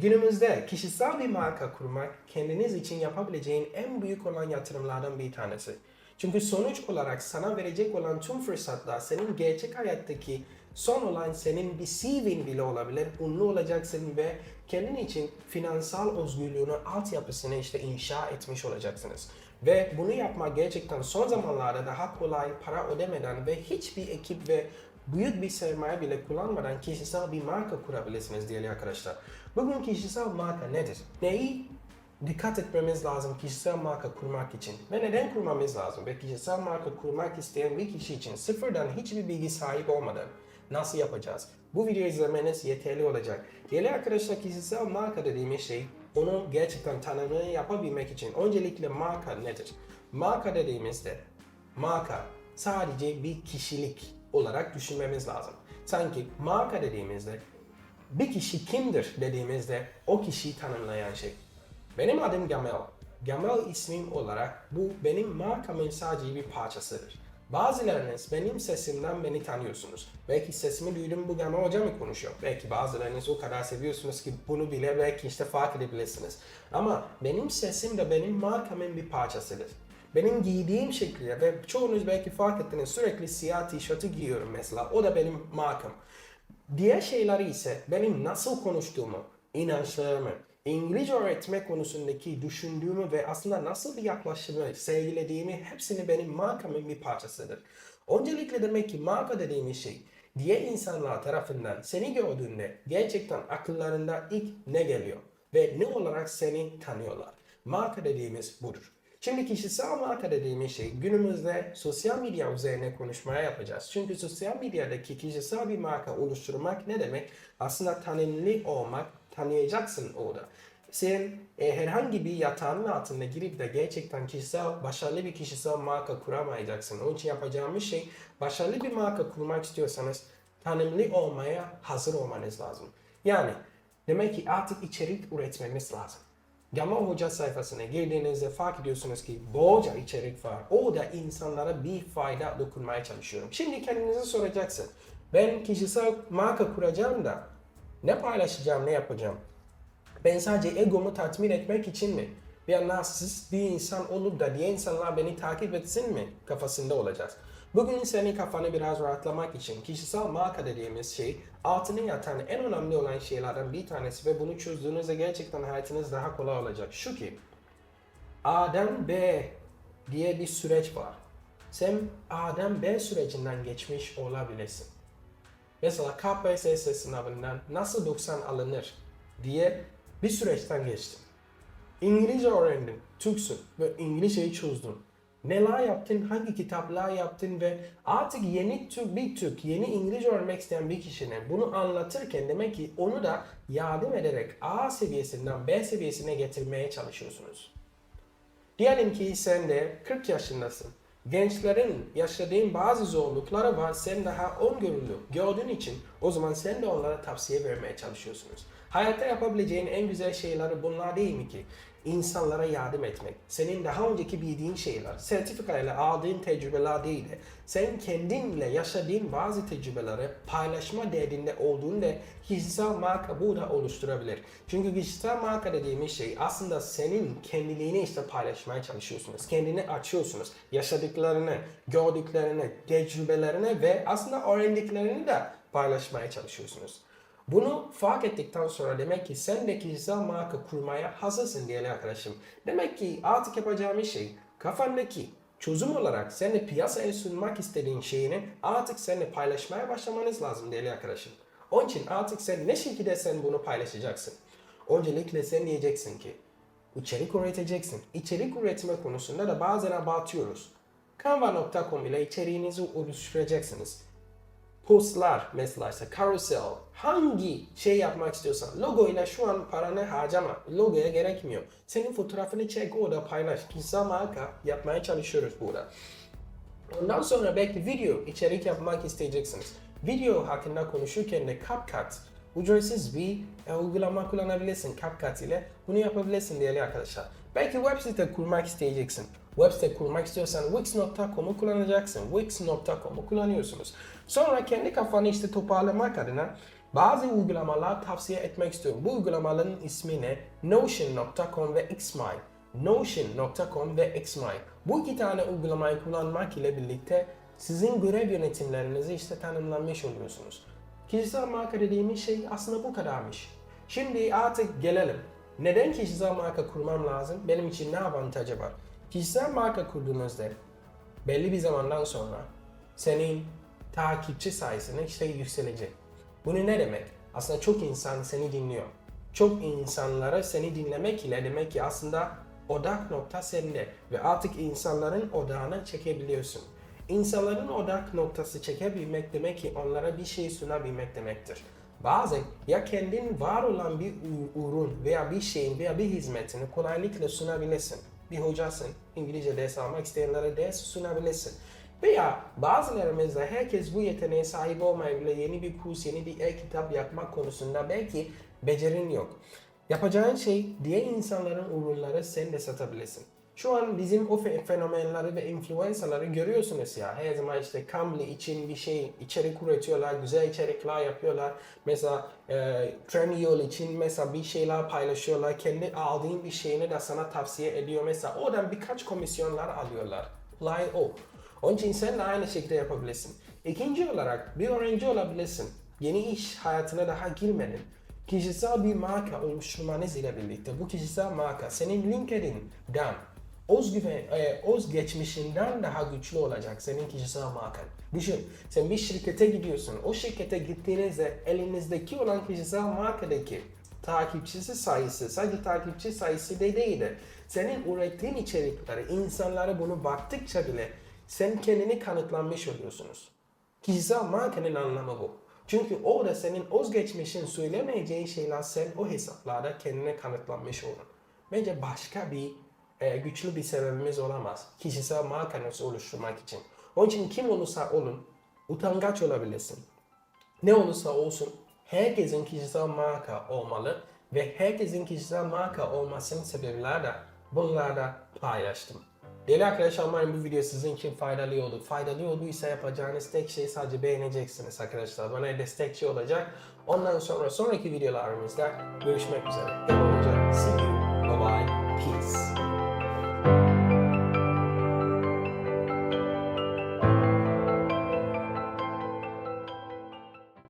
Günümüzde kişisel bir marka kurmak kendiniz için yapabileceğin en büyük olan yatırımlardan bir tanesi. Çünkü sonuç olarak sana verecek olan tüm fırsatlar senin gerçek hayattaki son olan senin bir CV'in bile olabilir. Ünlü olacaksın ve kendin için finansal özgürlüğünü altyapısını işte inşa etmiş olacaksınız. Ve bunu yapmak gerçekten son zamanlarda daha kolay para ödemeden ve hiçbir ekip ve büyük bir sermaye bile kullanmadan kişisel bir marka kurabilirsiniz değerli arkadaşlar. Bugün kişisel marka nedir? Neyi dikkat etmemiz lazım kişisel marka kurmak için ve neden kurmamız lazım? Ve kişisel marka kurmak isteyen bir kişi için sıfırdan hiçbir bilgi sahip olmadan nasıl yapacağız? Bu videoyu izlemeniz yeterli olacak. Değerli arkadaşlar kişisel marka dediğimiz şey onu gerçekten tanımını yapabilmek için öncelikle marka nedir? Marka dediğimizde marka sadece bir kişilik olarak düşünmemiz lazım. Sanki marka dediğimizde bir kişi kimdir dediğimizde o kişiyi tanımlayan şey. Benim adım Gamel. Gamel ismim olarak bu benim markamın sadece bir parçasıdır. Bazılarınız benim sesimden beni tanıyorsunuz. Belki sesimi duydum bu Gamel Hoca mı konuşuyor? Belki bazılarınız o kadar seviyorsunuz ki bunu bile belki işte fark edebilirsiniz. Ama benim sesim de benim markamın bir parçasıdır. Benim giydiğim şekilde ve çoğunuz belki fark ettiniz sürekli siyah tişörtü giyiyorum mesela. O da benim markam. Diğer şeyleri ise benim nasıl konuştuğumu, inançlarımı, İngilizce öğretme konusundaki düşündüğümü ve aslında nasıl bir yaklaşımı sergilediğimi hepsini benim markamın bir parçasıdır. Öncelikle demek ki marka dediğimiz şey diğer insanlar tarafından seni gördüğünde gerçekten akıllarında ilk ne geliyor ve ne olarak seni tanıyorlar. Marka dediğimiz budur. Şimdi kişisel marka dediğimiz şey günümüzde sosyal medya üzerine konuşmaya yapacağız. Çünkü sosyal medyadaki kişisel bir marka oluşturmak ne demek? Aslında tanınlı olmak, tanıyacaksın orada. Sen e, herhangi bir yatağın altında girip de gerçekten kişisel, başarılı bir kişisel marka kuramayacaksın. Onun için yapacağımız şey başarılı bir marka kurmak istiyorsanız tanımlı olmaya hazır olmanız lazım. Yani demek ki artık içerik üretmemiz lazım. Gamal Hoca sayfasına girdiğinizde fark ediyorsunuz ki bolca içerik var. Orada insanlara bir fayda dokunmaya çalışıyorum. Şimdi kendinize soracaksın. Ben kişisel marka kuracağım da ne paylaşacağım, ne yapacağım? Ben sadece egomu tatmin etmek için mi? Bir narsist bir insan olup da diğer insanlar beni takip etsin mi? Kafasında olacağız. Bugün senin kafanı biraz rahatlamak için kişisel marka dediğimiz şey altına yatan en önemli olan şeylerden bir tanesi ve bunu çözdüğünüzde gerçekten hayatınız daha kolay olacak. Şu ki A'dan B diye bir süreç var. Sen A'dan B sürecinden geçmiş olabilirsin. Mesela KPSS sınavından nasıl 90 alınır diye bir süreçten geçtin. İngilizce öğrendin, Türksün ve İngilizceyi çözdün. Neler yaptın, hangi kitaplar yaptın ve artık yeni Türk, bir Türk, yeni İngilizce öğrenmek isteyen bir kişinin bunu anlatırken demek ki onu da yardım ederek A seviyesinden B seviyesine getirmeye çalışıyorsunuz. Diyelim ki sen de 40 yaşındasın. Gençlerin yaşadığın bazı zorlukları var. Sen daha öngörülü gördüğün için o zaman sen de onlara tavsiye vermeye çalışıyorsunuz. Hayatta yapabileceğin en güzel şeyleri bunlar değil mi ki? İnsanlara yardım etmek. Senin daha önceki bildiğin şeyler, sertifikayla aldığın tecrübeler değil de sen kendinle yaşadığın bazı tecrübeleri paylaşma derdinde olduğunda kişisel marka burada oluşturabilir. Çünkü kişisel marka dediğimiz şey aslında senin kendiliğini işte paylaşmaya çalışıyorsunuz. Kendini açıyorsunuz. Yaşadıklarını, gördüklerini, tecrübelerini ve aslında öğrendiklerini de paylaşmaya çalışıyorsunuz. Bunu fark ettikten sonra demek ki sen de kişisel marka kurmaya hazırsın değerli arkadaşım. Demek ki artık yapacağımız şey kafandaki çözüm olarak sen de piyasaya sunmak istediğin şeyini artık seninle paylaşmaya başlamanız lazım değerli arkadaşım. Onun için artık sen ne şekilde sen bunu paylaşacaksın? Öncelikle sen diyeceksin ki içerik üreteceksin. İçerik üretme konusunda da bazen abartıyoruz. Canva.com ile içeriğinizi oluşturacaksınız postlar mesela işte carousel hangi şey yapmak istiyorsan logo ile şu an paranı harcama. Logoya gerekmiyor senin fotoğrafını çek orada paylaş. Kişisel marka yapmaya çalışıyoruz burada. Ondan sonra belki video içerik yapmak isteyeceksiniz. Video hakkında konuşurken de CapCut ücretsiz bir e, uygulama kullanabilirsin CapCut ile. Bunu yapabilirsin değerli arkadaşlar. Belki web site kurmak isteyeceksin. Web site kurmak istiyorsan wix.com'u kullanacaksın. Wix.com'u kullanıyorsunuz. Sonra kendi kafanı işte toparlamak adına bazı uygulamalar tavsiye etmek istiyorum. Bu uygulamaların ismi ne? Notion.com ve Xmind. Notion.com ve Xmind. Bu iki tane uygulamayı kullanmak ile birlikte sizin görev yönetimlerinizi işte tanımlanmış oluyorsunuz. Kişisel marka dediğimiz şey aslında bu kadarmış. Şimdi artık gelelim. Neden kişisel marka kurmam lazım? Benim için ne avantajı var? Kişisel marka kurduğunuzda belli bir zamandan sonra senin takipçi sayısını işte yükselecek. Bunu ne demek? Aslında çok insan seni dinliyor. Çok insanlara seni dinlemek ile demek ki aslında odak nokta sende ve artık insanların odağını çekebiliyorsun. İnsanların odak noktası çekebilmek demek ki onlara bir şey sunabilmek demektir. Bazen ya kendin var olan bir ürün veya bir şeyin veya bir hizmetini kolaylıkla sunabilirsin. Bir hocasın, İngilizce ders almak isteyenlere ders sunabilirsin. Veya bazılarımızda herkes bu yeteneğe sahip olmayabilir. Yeni bir kurs, yeni bir e-kitap yapmak konusunda belki becerin yok. Yapacağın şey diğer insanların ürünleri sen de satabilirsin. Şu an bizim o fe- fenomenleri ve influencerları görüyorsunuz ya. Her zaman işte Cambly için bir şey içerik üretiyorlar, güzel içerikler yapıyorlar. Mesela e, Trendyol için mesela bir şeyler paylaşıyorlar. Kendi aldığın bir şeyini de sana tavsiye ediyor. Mesela oradan birkaç komisyonlar alıyorlar. Olay o. Onun için sen de aynı şekilde yapabilirsin. İkinci olarak bir öğrenci olabilirsin. Yeni iş hayatına daha girmedin. Kişisel bir marka oluşturmanız ile birlikte bu kişisel marka senin LinkedIn'den özgüven, e, öz geçmişinden daha güçlü olacak senin kişisel markan. Düşün, sen bir şirkete gidiyorsun. O şirkete gittiğinizde elinizdeki olan kişisel markadaki takipçisi sayısı, sadece takipçi sayısı de değil de senin ürettiğin içerikleri, insanlara bunu baktıkça bile sen kendini kanıtlanmış oluyorsunuz. Kişisel markanın anlamı bu. Çünkü orada senin özgeçmişin söylemeyeceği şeyler sen o hesaplarda kendine kanıtlanmış olun. Bence başka bir e, güçlü bir sebebimiz olamaz. Kişisel markanızı oluşturmak için. Onun için kim olursa olun, utangaç olabilirsin. Ne olursa olsun herkesin kişisel marka olmalı ve herkesin kişisel marka olmasının sebepleri de bunlarda paylaştım. Değerli arkadaşlar umarım bu video sizin için faydalı olur. Faydalı olduysa yapacağınız tek şey sadece beğeneceksiniz arkadaşlar. Bana destekçi şey olacak. Ondan sonra sonraki videolarımızda görüşmek üzere. Hep olacak. See you. Bye bye. Peace.